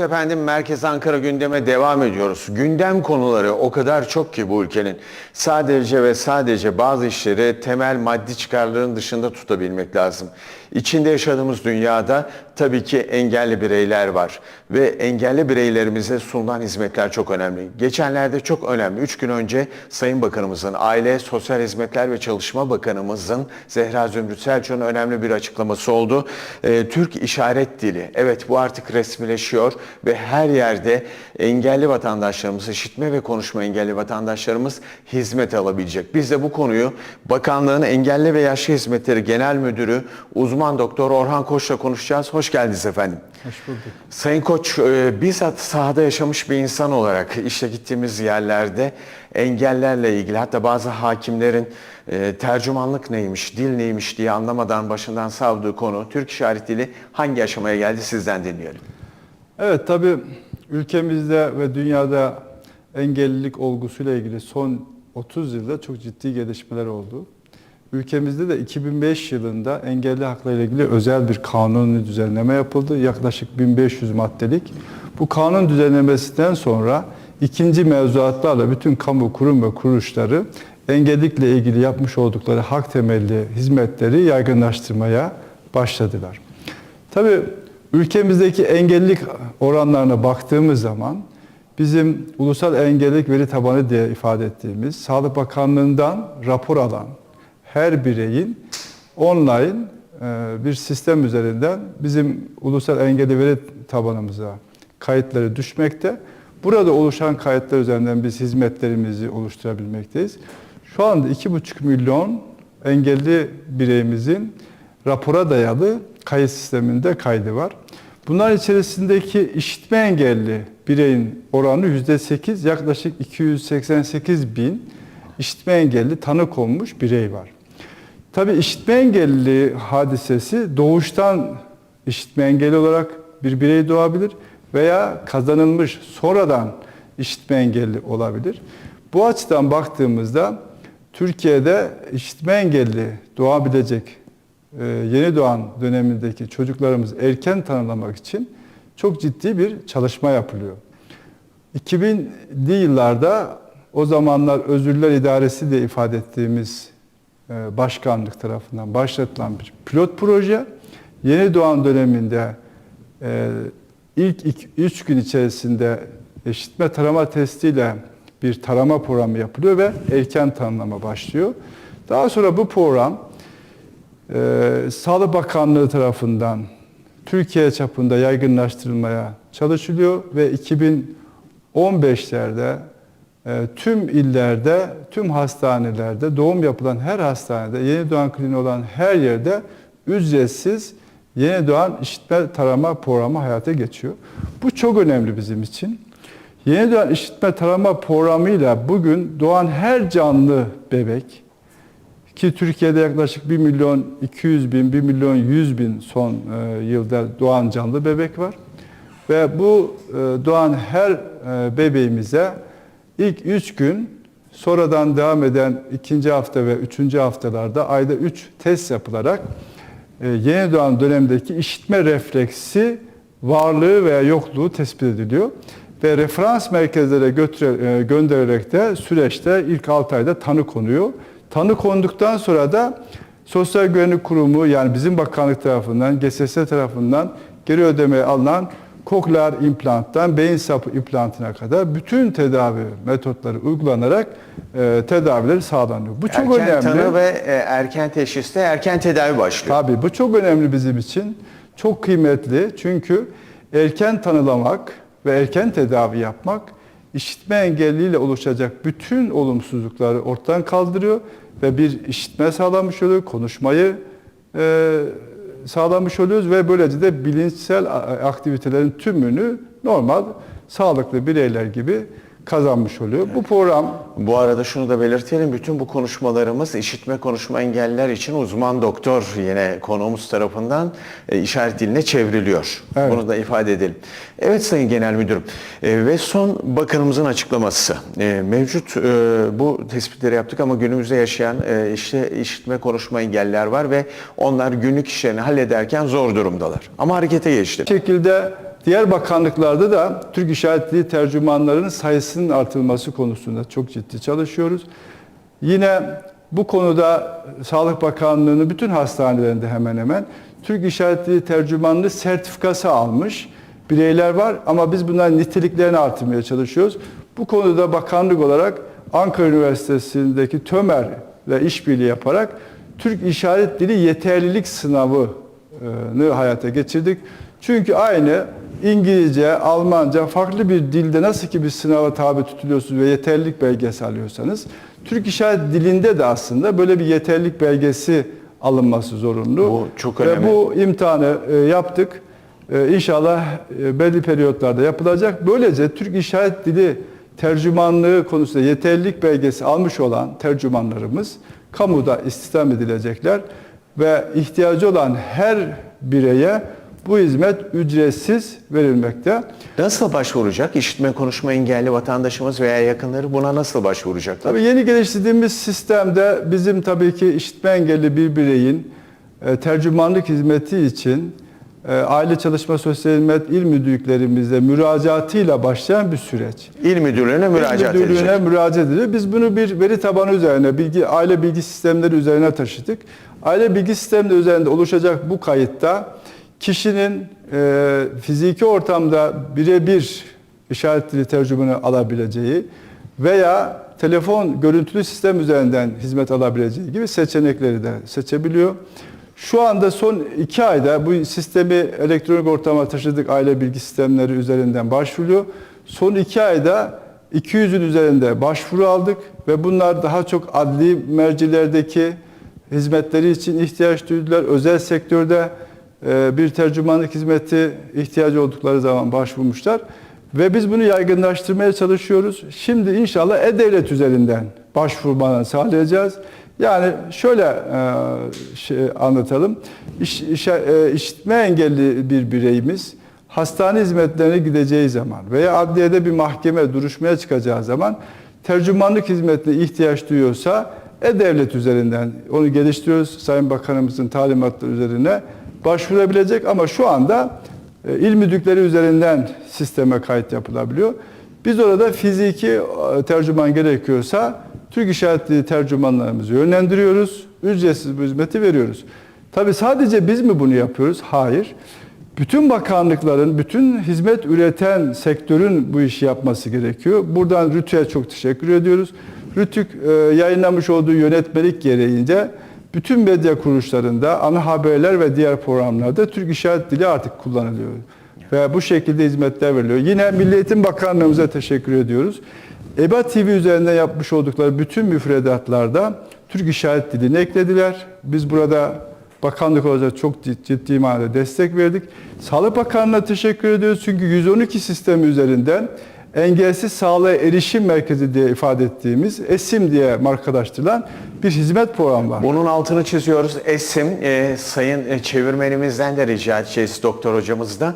Efendim Merkez Ankara gündeme devam ediyoruz. Gündem konuları o kadar çok ki bu ülkenin. Sadece ve sadece bazı işleri temel maddi çıkarların dışında tutabilmek lazım. İçinde yaşadığımız dünyada tabii ki engelli bireyler var ve engelli bireylerimize sunulan hizmetler çok önemli. Geçenlerde çok önemli. 3 gün önce Sayın Bakanımızın, Aile, Sosyal Hizmetler ve Çalışma Bakanımızın Zehra Zümrüt Selçuk'un önemli bir açıklaması oldu. Ee, Türk İşaret Dili. Evet bu artık resmileşiyor ve her yerde engelli vatandaşlarımız, işitme ve konuşma engelli vatandaşlarımız hizmet alabilecek. Biz de bu konuyu Bakanlığın Engelli ve Yaşlı Hizmetleri Genel Müdürü uzman doktor Orhan Koç'la konuşacağız. Hoş geldiniz efendim. Hoş bulduk. Sayın Koç, e, bizzat sahada yaşamış bir insan olarak işte gittiğimiz yerlerde engellerle ilgili hatta bazı hakimlerin e, tercümanlık neymiş, dil neymiş diye anlamadan başından savdığı konu Türk İşaret Dili hangi aşamaya geldi sizden dinleyelim. Evet tabii ülkemizde ve dünyada engellilik olgusuyla ilgili son 30 yılda çok ciddi gelişmeler oldu. Ülkemizde de 2005 yılında engelli hakları ile ilgili özel bir kanuni düzenleme yapıldı. Yaklaşık 1500 maddelik. Bu kanun düzenlemesinden sonra ikinci mevzuatlarla bütün kamu kurum ve kuruluşları engellilikle ilgili yapmış oldukları hak temelli hizmetleri yaygınlaştırmaya başladılar. Tabii ülkemizdeki engellilik oranlarına baktığımız zaman bizim ulusal engellilik veri tabanı diye ifade ettiğimiz Sağlık Bakanlığı'ndan rapor alan her bireyin online e, bir sistem üzerinden bizim ulusal engelli veri tabanımıza kayıtları düşmekte. Burada oluşan kayıtlar üzerinden biz hizmetlerimizi oluşturabilmekteyiz. Şu anda 2,5 milyon engelli bireyimizin rapora dayalı kayıt sisteminde kaydı var. Bunlar içerisindeki işitme engelli bireyin oranı %8, yaklaşık 288 bin işitme engelli tanı konmuş birey var. Tabii işitme engelli hadisesi doğuştan işitme engelli olarak bir birey doğabilir veya kazanılmış sonradan işitme engelli olabilir. Bu açıdan baktığımızda Türkiye'de işitme engelli doğabilecek yeni doğan dönemindeki çocuklarımızı erken tanımlamak için çok ciddi bir çalışma yapılıyor. 2000'li yıllarda o zamanlar Özürler İdaresi diye ifade ettiğimiz e, başkanlık tarafından başlatılan bir pilot proje. Yeni doğan döneminde e, ilk 3 gün içerisinde eşitme tarama testiyle bir tarama programı yapılıyor ve erken tanımlama başlıyor. Daha sonra bu program e, Sağlık Bakanlığı tarafından Türkiye çapında yaygınlaştırılmaya çalışılıyor ve 2015'lerde e, tüm illerde, tüm hastanelerde, doğum yapılan her hastanede, yeni doğan kliniği olan her yerde ücretsiz yeni doğan işitme tarama programı hayata geçiyor. Bu çok önemli bizim için. Yeni doğan işitme tarama programıyla bugün doğan her canlı bebek ki Türkiye'de yaklaşık 1 milyon 200 bin, 1 milyon 100 bin son e, yılda doğan canlı bebek var. Ve bu e, doğan her e, bebeğimize ilk 3 gün sonradan devam eden ikinci hafta ve üçüncü haftalarda ayda 3 test yapılarak e, yeni doğan dönemdeki işitme refleksi varlığı veya yokluğu tespit ediliyor. Ve referans merkezlere götüre, gönderilerek de süreçte ilk 6 ayda tanı konuyor. Tanı konduktan sonra da Sosyal Güvenlik Kurumu yani bizim bakanlık tarafından, GSS tarafından geri ödeme alınan koklear implanttan beyin sapı implantına kadar bütün tedavi metotları uygulanarak e, tedavileri sağlanıyor. Bu çok erken önemli. tanı ve e, erken teşhiste erken tedavi başlıyor. Tabii bu çok önemli bizim için. Çok kıymetli çünkü erken tanılamak ve erken tedavi yapmak işitme engelliyle oluşacak bütün olumsuzlukları ortadan kaldırıyor ve bir işitme sağlamış oluyor, konuşmayı e, sağlamış oluyoruz ve böylece de bilinçsel aktivitelerin tümünü normal sağlıklı bireyler gibi kazanmış oluyor. Bu program Bu arada şunu da belirtelim. Bütün bu konuşmalarımız işitme konuşma engelliler için uzman doktor yine konuğumuz tarafından e, işaret diline çevriliyor. Evet. Bunu da ifade edelim. Evet Sayın Genel Müdürüm e, ve son bakanımızın açıklaması. E, mevcut e, bu tespitleri yaptık ama günümüzde yaşayan e, işte işitme konuşma engelliler var ve onlar günlük işlerini hallederken zor durumdalar. Ama harekete geçti. Bu şekilde diğer bakanlıklarda da Türk İşaret Dili tercümanlarının sayısının artırılması konusunda çok ciddi çalışıyoruz. Yine bu konuda Sağlık Bakanlığı'nın bütün hastanelerinde hemen hemen Türk İşaret Dili tercümanlığı sertifikası almış bireyler var ama biz bunların niteliklerini artırmaya çalışıyoruz. Bu konuda bakanlık olarak Ankara Üniversitesi'ndeki TÖMER ile işbirliği yaparak Türk İşaret Dili yeterlilik sınavını hayata geçirdik. Çünkü aynı İngilizce, Almanca farklı bir dilde nasıl ki bir sınava tabi tutuluyorsunuz ve yeterlilik belgesi alıyorsanız Türk İşaret Dilinde de aslında böyle bir yeterlilik belgesi alınması zorunlu. Bu çok Ve önemli. bu imtihanı e, yaptık. E, İnşallah e, belli periyotlarda yapılacak. Böylece Türk İşaret Dili tercümanlığı konusunda yeterlilik belgesi almış olan tercümanlarımız kamuda istihdam edilecekler ve ihtiyacı olan her bireye bu hizmet ücretsiz verilmekte. Nasıl başvuracak? İşitme konuşma engelli vatandaşımız veya yakınları buna nasıl başvuracaklar? Tabii yeni geliştirdiğimiz sistemde bizim tabii ki işitme engelli bir bireyin e, tercümanlık hizmeti için e, Aile Çalışma Sosyal Hizmet İl Müdürlüklerimizde müracaatıyla başlayan bir süreç. İl müdürlüğüne müracaat İl Müdürlüğüne edecek. müracaat ediyor. Biz bunu bir veri tabanı üzerine, bilgi, aile bilgi sistemleri üzerine taşıdık. Aile bilgi sistemleri üzerinde oluşacak bu kayıtta kişinin e, fiziki ortamda birebir işaret dili tercümanı alabileceği veya telefon görüntülü sistem üzerinden hizmet alabileceği gibi seçenekleri de seçebiliyor. Şu anda son iki ayda bu sistemi elektronik ortama taşıdık aile bilgi sistemleri üzerinden başvuruyor. Son iki ayda 200'ün üzerinde başvuru aldık ve bunlar daha çok adli mercilerdeki hizmetleri için ihtiyaç duydular. Özel sektörde bir tercümanlık hizmeti ihtiyacı oldukları zaman başvurmuşlar. Ve biz bunu yaygınlaştırmaya çalışıyoruz. Şimdi inşallah E-Devlet üzerinden başvurmanı sağlayacağız. Yani şöyle e, şey anlatalım. İş, işe- e, işitme engelli bir bireyimiz hastane hizmetlerine gideceği zaman veya adliyede bir mahkeme duruşmaya çıkacağı zaman tercümanlık hizmetine ihtiyaç duyuyorsa E-Devlet üzerinden onu geliştiriyoruz. Sayın Bakanımızın talimatları üzerine başvurabilecek ama şu anda e, il müdürlükleri üzerinden sisteme kayıt yapılabiliyor. Biz orada fiziki e, tercüman gerekiyorsa Türk İşaret Dili tercümanlarımızı yönlendiriyoruz. Ücretsiz bu hizmeti veriyoruz. Tabi sadece biz mi bunu yapıyoruz? Hayır. Bütün bakanlıkların, bütün hizmet üreten sektörün bu işi yapması gerekiyor. Buradan RÜTÜ'ye çok teşekkür ediyoruz. RÜTÜK e, yayınlamış olduğu yönetmelik gereğince bütün medya kuruluşlarında, ana haberler ve diğer programlarda Türk İşaret Dili artık kullanılıyor. Ve bu şekilde hizmetler veriliyor. Yine Milli Eğitim Bakanlığımıza teşekkür ediyoruz. EBA TV üzerinden yapmış oldukları bütün müfredatlarda Türk İşaret Dili'ni eklediler. Biz burada bakanlık olarak çok ciddi, manada destek verdik. Sağlık Bakanlığı'na teşekkür ediyoruz çünkü 112 sistemi üzerinden engelsiz sağlığa erişim merkezi diye ifade ettiğimiz ESİM diye markalaştırılan bir hizmet programı var. Bunun altını çiziyoruz. Esim, e, sayın e, çevirmenimizden de rica edeceğiz doktor hocamızdan.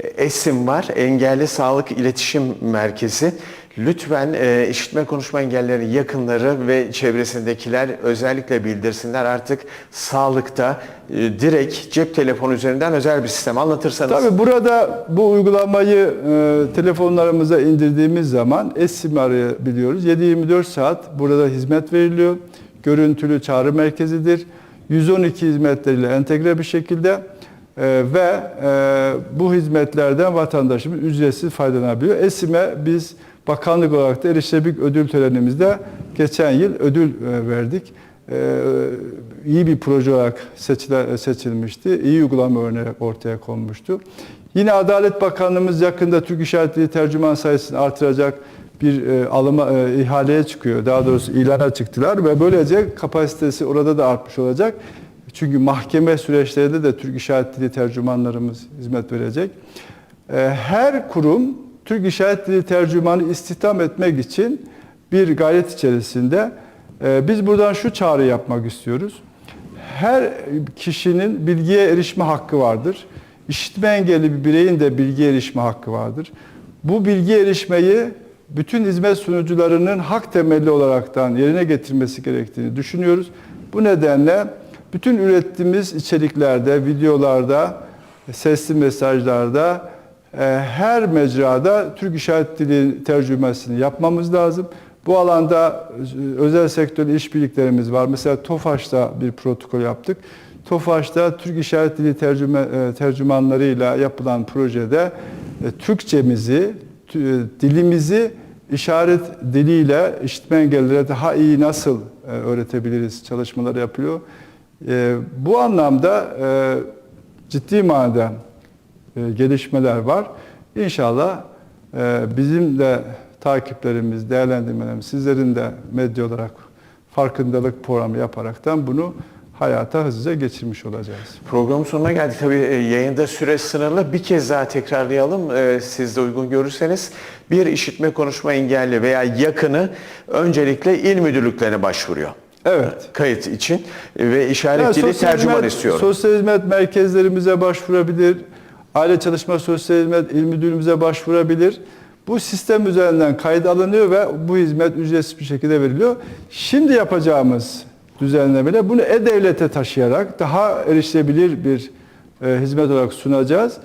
E, Esim var, Engelli Sağlık İletişim Merkezi. Lütfen e, işitme konuşma engellilerin yakınları ve çevresindekiler özellikle bildirsinler artık sağlıkta e, direkt cep telefonu üzerinden özel bir sistem anlatırsanız. Tabii burada bu uygulamayı e, telefonlarımıza indirdiğimiz zaman eSIM arayabiliyoruz. 7-24 saat burada hizmet veriliyor. Görüntülü çağrı merkezidir. 112 hizmetleriyle entegre bir şekilde e, ve e, bu hizmetlerden vatandaşımız ücretsiz faydalanabiliyor. eSIM'e biz bakanlık olarak da erişebilirlik ödül törenimizde geçen yıl ödül e, verdik. E, iyi bir proje olarak seçile, seçilmişti. İyi uygulama örneği ortaya konmuştu. Yine Adalet Bakanlığımız yakında Türk İşaret Dili tercüman sayısını artıracak bir e, alıma e, ihaleye çıkıyor. Daha doğrusu ilana çıktılar ve böylece kapasitesi orada da artmış olacak. Çünkü mahkeme süreçlerinde de Türk İşaret Dili tercümanlarımız hizmet verecek. E, her kurum Türk İşaret Dili tercümanı istihdam etmek için bir gayret içerisinde. E, biz buradan şu çağrı yapmak istiyoruz. Her kişinin bilgiye erişme hakkı vardır. İşitme engelli bir bireyin de bilgiye erişme hakkı vardır. Bu bilgi erişmeyi bütün hizmet sunucularının hak temelli olaraktan yerine getirmesi gerektiğini düşünüyoruz. Bu nedenle bütün ürettiğimiz içeriklerde, videolarda, sesli mesajlarda her mecrada Türk İşaret Dili tercümesini yapmamız lazım. Bu alanda özel sektörlü işbirliklerimiz var. Mesela TOFAŞ'ta bir protokol yaptık. TOFAŞ'ta Türk İşaret Dili tercüme, e, tercümanlarıyla yapılan projede e, Türkçemizi, tü- e, dilimizi işaret diliyle işitme engellilere daha iyi nasıl öğretebiliriz çalışmaları yapıyor. Bu anlamda ciddi manada e, gelişmeler var. İnşallah e, bizim de takiplerimiz, değerlendirmelerimiz, sizlerin de medya olarak farkındalık programı yaparaktan bunu hayata hızlıca geçirmiş olacağız. Programın sonuna geldik. Tabii e, yayında süre sınırlı. Bir kez daha tekrarlayalım. Siz de uygun görürseniz. Bir işitme konuşma engelli veya yakını öncelikle il müdürlüklerine başvuruyor. Evet. Kayıt için ve işaret Yani dili tercüman hizmet- istiyor. Sosyal hizmet merkezlerimize başvurabilir. Aile Çalışma Sosyal Hizmet İl Müdürlüğümüze başvurabilir. Bu sistem üzerinden kayıt alınıyor ve bu hizmet ücretsiz bir şekilde veriliyor. Şimdi yapacağımız düzenlemeyle bunu e-devlete taşıyarak daha erişilebilir bir e, hizmet olarak sunacağız.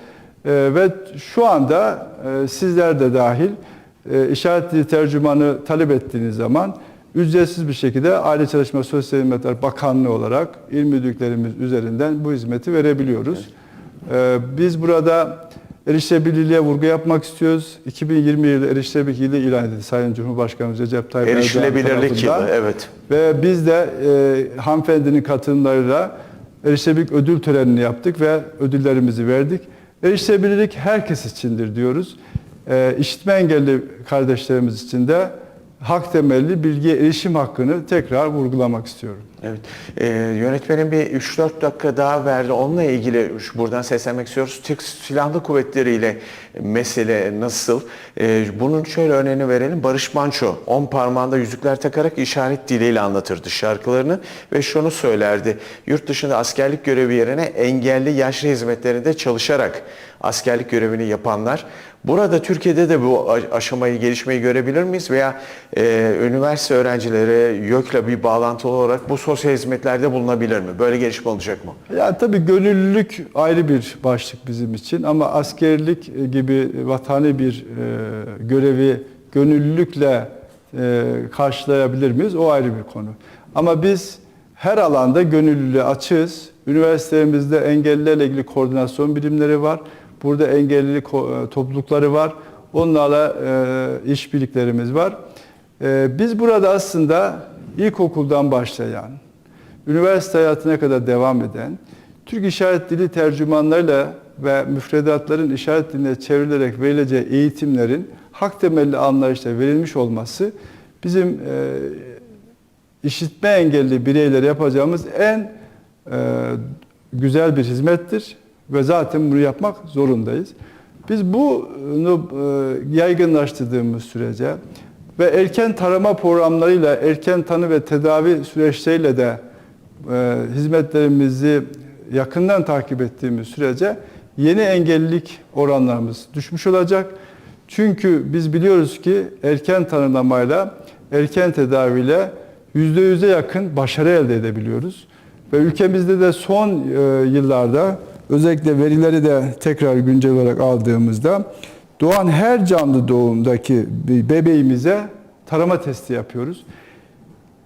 E, ve şu anda e, sizler de dahil e, işaret dili tercümanı talep ettiğiniz zaman ücretsiz bir şekilde Aile Çalışma Sosyal Hizmetler Bakanlığı olarak il müdürlüklerimiz üzerinden bu hizmeti verebiliyoruz. Ee, Biz burada erişilebilirliğe vurgu yapmak istiyoruz. 2020 yılı erişilebilirlik yılı ilan edildi Sayın Cumhurbaşkanımız Recep Tayyip Erdoğan Erişilebilirlik yılı, evet. Ve biz de e, hanımefendinin katılımlarıyla erişilebilirlik ödül törenini yaptık ve ödüllerimizi verdik. Erişilebilirlik herkes içindir diyoruz. E, işitme engelli kardeşlerimiz için de hak temelli bilgiye erişim hakkını tekrar vurgulamak istiyorum. Evet. Ee, yönetmenim bir 3-4 dakika daha verdi. Onunla ilgili buradan seslenmek istiyoruz. Türk Silahlı Kuvvetleri ile mesele nasıl? Ee, bunun şöyle örneğini verelim. Barış Manço 10 parmağında yüzükler takarak işaret diliyle anlatırdı şarkılarını ve şunu söylerdi. Yurt dışında askerlik görevi yerine engelli yaşlı hizmetlerinde çalışarak askerlik görevini yapanlar. Burada Türkiye'de de bu aşamayı, gelişmeyi görebilir miyiz? Veya e, üniversite öğrencileri YÖK'le bir bağlantılı olarak bu sosyal hizmetlerde bulunabilir mi? Böyle gelişme olacak mı? Ya tabii gönüllülük ayrı bir başlık bizim için ama askerlik e, gibi vatani bir e, görevi gönüllülükle e, karşılayabilir miyiz? O ayrı bir konu. Ama biz her alanda gönüllülüğe açığız. Üniversitemizde engellilerle ilgili koordinasyon birimleri var. Burada engelli e, toplulukları var. Onlarla e, işbirliklerimiz var. E, biz burada aslında ilkokuldan başlayan, üniversite hayatına kadar devam eden, Türk İşaret Dili tercümanlarıyla ve müfredatların işaret diline çevrilerek verileceği eğitimlerin hak temelli anlayışla verilmiş olması bizim e, işitme engelli bireylere yapacağımız en e, güzel bir hizmettir ve zaten bunu yapmak zorundayız. Biz bunu e, yaygınlaştırdığımız sürece ve erken tarama programlarıyla, erken tanı ve tedavi süreçleriyle de e, hizmetlerimizi yakından takip ettiğimiz sürece yeni engellilik oranlarımız düşmüş olacak. Çünkü biz biliyoruz ki erken tanılamayla, erken tedaviyle %100'e yakın başarı elde edebiliyoruz. Ve ülkemizde de son e, yıllarda özellikle verileri de tekrar güncel olarak aldığımızda doğan her canlı doğumdaki bir bebeğimize tarama testi yapıyoruz.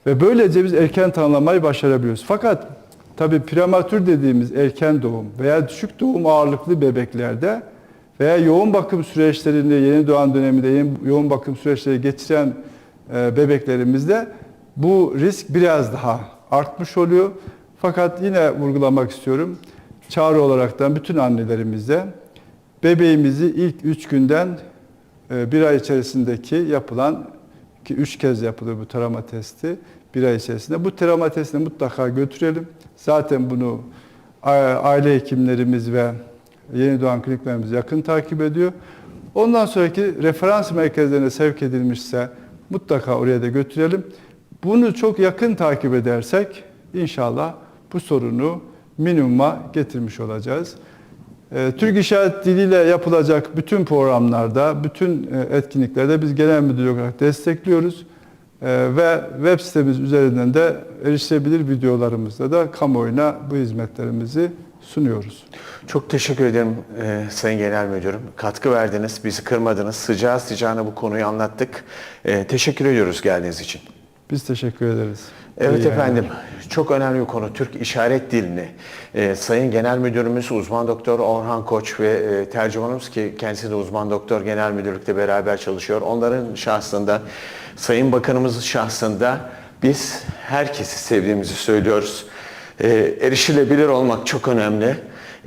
Ve böylece biz erken tanılamayı başarabiliyoruz. Fakat tabii prematür dediğimiz erken doğum veya düşük doğum ağırlıklı bebeklerde veya yoğun bakım süreçlerinde yeni doğan döneminde yeni yoğun bakım süreçleri geçiren e, bebeklerimizde bu risk biraz daha artmış oluyor. Fakat yine vurgulamak istiyorum. Çağrı olaraktan bütün annelerimize bebeğimizi ilk 3 günden e, bir ay içerisindeki yapılan ki üç kez yapılır bu tarama testi bir ay içerisinde. Bu tarama testini mutlaka götürelim. Zaten bunu aile hekimlerimiz ve yeni doğan kliniklerimiz yakın takip ediyor. Ondan sonraki referans merkezlerine sevk edilmişse mutlaka oraya da götürelim. Bunu çok yakın takip edersek inşallah bu sorunu minimuma getirmiş olacağız. Ee, Türk İşaret Diliyle yapılacak bütün programlarda, bütün e, etkinliklerde biz genel müdürlük olarak destekliyoruz. Ee, Ve web sitemiz üzerinden de erişilebilir videolarımızda da kamuoyuna bu hizmetlerimizi sunuyoruz. Çok teşekkür ederim e, Sayın Genel Müdürüm. Katkı verdiniz, bizi kırmadınız. Sıcağı sıcağına bu konuyu anlattık. E, teşekkür ediyoruz geldiğiniz için. Biz teşekkür ederiz. Evet İyi efendim, yayınlar. çok önemli bir konu. Türk işaret dilini. e, Sayın Genel Müdürümüz uzman doktor Orhan Koç ve e, tercümanımız ki kendisi de uzman doktor genel müdürlükte beraber çalışıyor. Onların şahsında, Sayın Bakanımızın şahsında biz herkesi sevdiğimizi söylüyoruz. E, erişilebilir olmak çok önemli.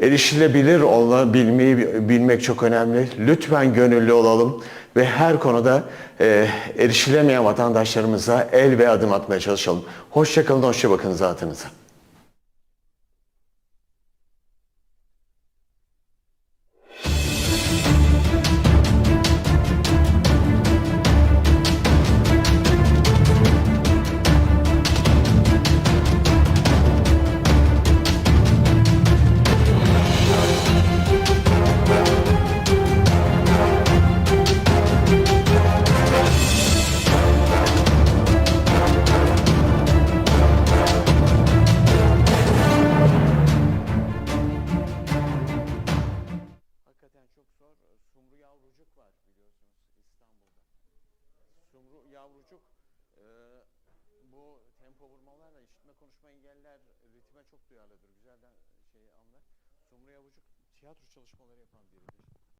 Erişilebilir olabilmeyi bilmek çok önemli. Lütfen gönüllü olalım ve her konuda e, erişilemeyen vatandaşlarımıza el ve adım atmaya çalışalım. Hoşçakalın, hoşça bakın zatınıza. Tiyatro çalışmaları yapan biridir.